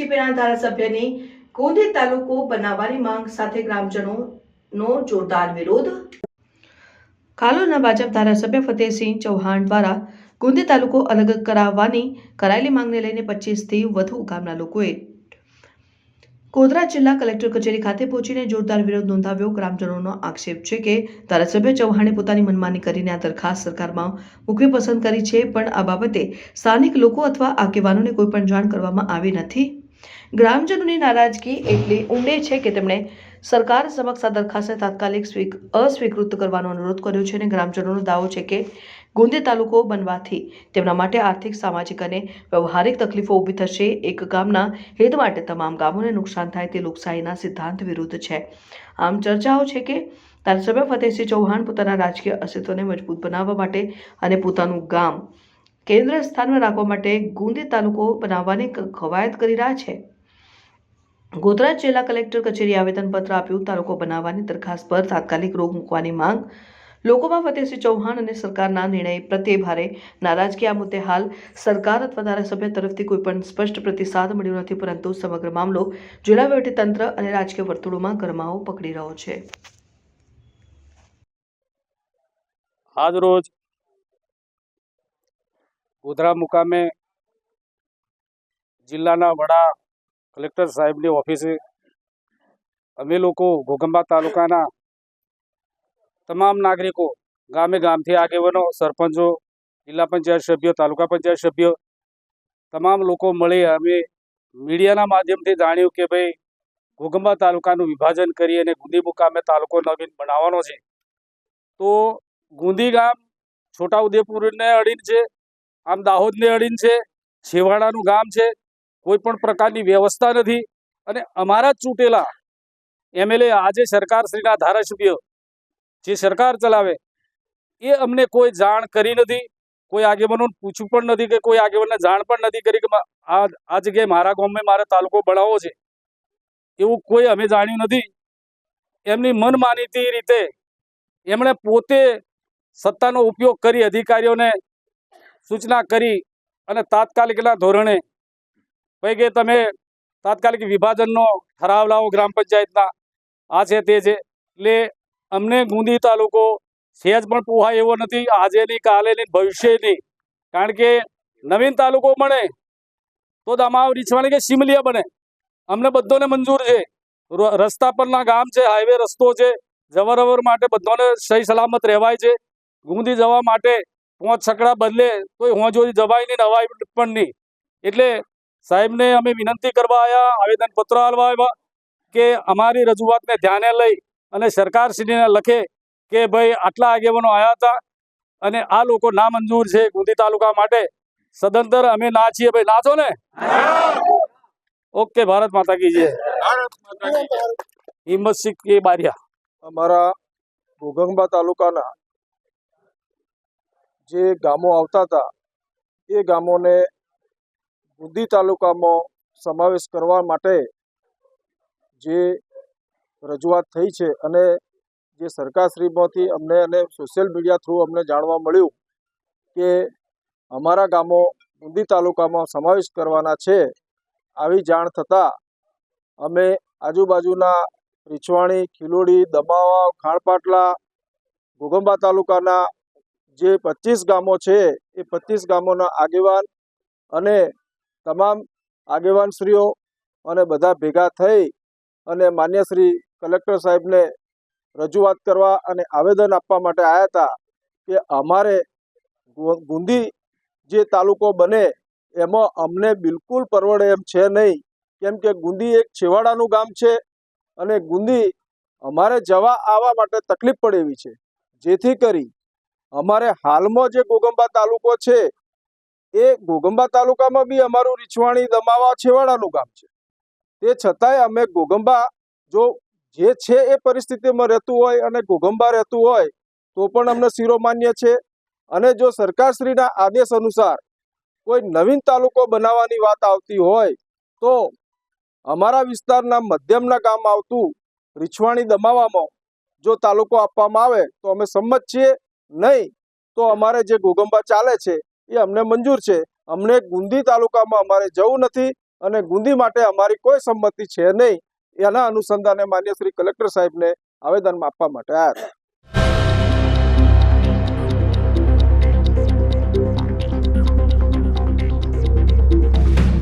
બીજેપીના ધારાસભ્યની ગોંધી તાલુકો બનાવવાની માંગ સાથે ગ્રામજનોનો જોરદાર વિરોધ. કાલોલના ભાજપ ધારાસભ્ય ફતેહસિંહ ચૌહાણ દ્વારા ગુંદી તાલુકો અલગ કરાવવાની કરાયેલી માંગને લઈને પચીસથી વધુ ગામના લોકોએ કોદરા જિલ્લા કલેક્ટર કચેરી ખાતે પહોંચીને જોરદાર વિરોધ નોંધાવ્યો. ગ્રામજનોનો આક્ષેપ છે કે ધારાસભ્ય ચૌહાણે પોતાની મનમાની કરીને આ દરખાસ્ત સરકારમાં મૂકવી પસંદ કરી છે, પણ આ બાબતે સ્થાનિક લોકો અથવા આગેવાનોને કોઈ પણ જાણ કરવામાં આવી નથી. ગ્રામજનોની નારાજગી એટલી ઊંડે છે કે તેમણે સરકાર સમક્ષ આ દરખાસ્તને તાત્કાલિક સ્વીક, અસ્વીકૃત કરવાનો અનુરોધ કર્યો છે અને ગ્રામજનોનો દાવો છે કે ગોંદી તાલુકો બનવાથી તેમના માટે આર્થિક, સામાજિક અને વ્યવહારિક તકલીફો ઊભી થશે. એક ગામના હિત માટે તમામ ગામોને નુકસાન થાય તે લોકશાહીના સિદ્ધાંત વિરુદ્ધ છે. આમ ચર્ચાઓ છે કે ધારાસભ્ય ફતેહસિંહ ચૌહાણ પોતાના રાજકીય અસ્તિત્વને મજબૂત બનાવવા માટે અને પોતાનું ગામ કેન્દ્ર સ્થાનમાં રાખવા માટે ગુંદી તાલુકો બનાવવાની કવાયત કરી રહ્યા છે. ગોધરા જિલ્લા કલેક્ટર કચેરી આવેદનપત્ર આપ્યું. તાલુકો બનાવવાની દરખાસ્ત પર તાત્કાલિક રોક મૂકવાની માંગ. લોકોમાં ફતેહસિંહ ચૌહાણ અને સરકારના નિર્ણય પ્રત્યે ભારે નારાજગી. આ મુદ્દે હાલ સરકાર અથવા ધારાસભ્ય તરફથી કોઈ સ્પષ્ટ પ્રતિસાદ મળ્યો નથી, પરંતુ સમગ્ર મામલો જિલ્લા તંત્ર અને રાજકીય વર્તુળોમાં ગરમાવો પકડી રહ્યો છે. આજ ગોધરા મુકામે જિલ્લાના વડા કલેક્ટર સાહેબની ઓફિસે અમે લોકો ઘોગંબા તાલુકાના તમામ નાગરિકો ગામે ગામથી આગેવાનો, સરપંચો, જિલ્લા પંચાયત સભ્યો, તાલુકા પંચાયત સભ્યો, તમામ લોકો મળી અમે મીડિયાના માધ્યમથી જાણ્યું કે ભાઈ ઘોગંબા તાલુકાનું વિભાજન કરી અને ગુંદી મુકામે તાલુકો નવીન બનાવવાનો છે. તો ગુંદી ગામ છોટાઉદેપુરને અડીને છે, આમ દાહોદને અડીને છે, છેવાડાનું ગામ છે કોઈ પણ પ્રકારની વ્યવસ્થા નથી. અને અમારા ચૂંટેલા એમએલએ આજે સરકારશ્રીના ધારાસભ્ય જે સરકાર ચલાવે, એ અમને કોઈ જાણ કરી નથી, કોઈ આગેવાનોને પૂછ્યું પણ નથી કે કોઈ આગેવાનને જાણ પણ નથી કરી કે આ આ જગ્યાએ મારા ગામમાં મારે તાલુકો બનાવવો છે. એવું કોઈ અમે જાણ્યું નથી. એમની મનમાનીતી રીતે એમણે પોતે સત્તાનો ઉપયોગ કરી, અધિકારીઓને સૂચના કરી અને તાત્કાલિકના ધોરણે કે તમે તાત્કાલિક વિભાજનનો ઠરાવ લાવો ગ્રામ પંચાયતના. આ છે તે છે. એટલે અમને ગુંદી તાલુકો સહેજ પણ પોહાય એવો નથી. આજે નહીં, કાલે નહીં, ભવિષ્ય નહીં. કારણ કે નવીન તાલુકો બને તો દમાવ રીછવાણી કે સિમલિયા બને. અમને બધોને મંજૂર છે. રસ્તા પરના ગામ છે, હાઈવે રસ્તો છે. જવરવર માટે બધાને સહી સલામત રહેવાય છે. ગુંદી જવા માટે પાંચ છકડા બદલે તો હોં જોઈ જવાય નહીં ને પણ નહીં. એટલે સાહેબને અમે વિનંતી કરવા આવ્યા આવેદન પત્ર આલવા આવ્યા કે અમારી રજૂઆતને ધ્યાને લઈ અને સરકારશ્રીને લખે કે ભાઈ આટલા આગેવાનો આવ્યા હતા અને આ લોકો ના મંજૂર છે ગુંદી તાલુકા માટે. સદંતર અમે ના છીએ. ભાઈ નાચો ને? ઓકે, ભારત માતા કી જય. હિંમત સિંહ કે બારિયા. અમારા ઘોઘંબા તાલુકાના જે ગામો આવતા હતા, એ ગામોને બુદ્ધિ તાલુકામાં સમાવેશ કરવા માટે જે રજૂઆત થઈ છે અને જે સરકારશ્રીમાંથી અમને અને સોશિયલ મીડિયા થ્રુ અમને જાણવા મળ્યું કે અમારા ગામો બુંદી તાલુકામાં સમાવેશ કરવાના છે, આવી જાણ થતાં અમે આજુબાજુના રીછવાણી, ખીલોડી દમાવા ખાણપાટલા ઘોગંબા તાલુકાના જે પચીસ ગામો છે, એ પચીસ ગામોના આગેવાન અને તમામ આગેવાનશ્રીઓ અને બધા ભેગા થઈ અને માન્ય શ્રી કલેક્ટર સાહેબને રજૂઆત કરવા અને આવેદન આપવા માટે આવ્યા હતા કે અમારે ગુંદી જે તાલુકો બને એમાં અમને બિલકુલ પરવડે એમ છે નહીં. કેમ કે ગુંદી એક છેવાડાનું ગામ છે અને ગુંદી અમારે જવા આવવા માટે તકલીફ પડે એવી છે. જેથી કરી અમારે હાલમાં જે ગોગંબા તાલુકો છે એ ગોગંબા તાલુકામાં બી અમારું રીછવાણી દમાવા છેવાડાનું ગામ છે. તે છતાંય અમે ગોગંબા જો જે છે એ પરિસ્થિતિમાં રહેતું હોય અને ગોગંબા રહેતું હોય તો પણ અમને શિરોમાન્ય છે. અને જો સરકારશ્રીના આદેશ અનુસાર કોઈ નવીન તાલુકો બનાવવાની વાત આવતી હોય તો અમારા વિસ્તારના મધ્યમના ગામ આવતું રીછવાણી દમાવામાં જો તાલુકો આપવામાં આવે તો અમે સંમત છીએ. નહીં તો અમારે જે ગોગંબા ચાલે છે એ અમને મંજૂર છે. અમને ગુંદી તાલુકામાં અમારે જવું નથી અને ગુંદી માટે અમારી કોઈ સંમતિ છે નહીં. એના અનુસંધાને માન્ય શ્રી કલેક્ટર સાહેબને આવેદન આપવા માટે આવ્યા હતા.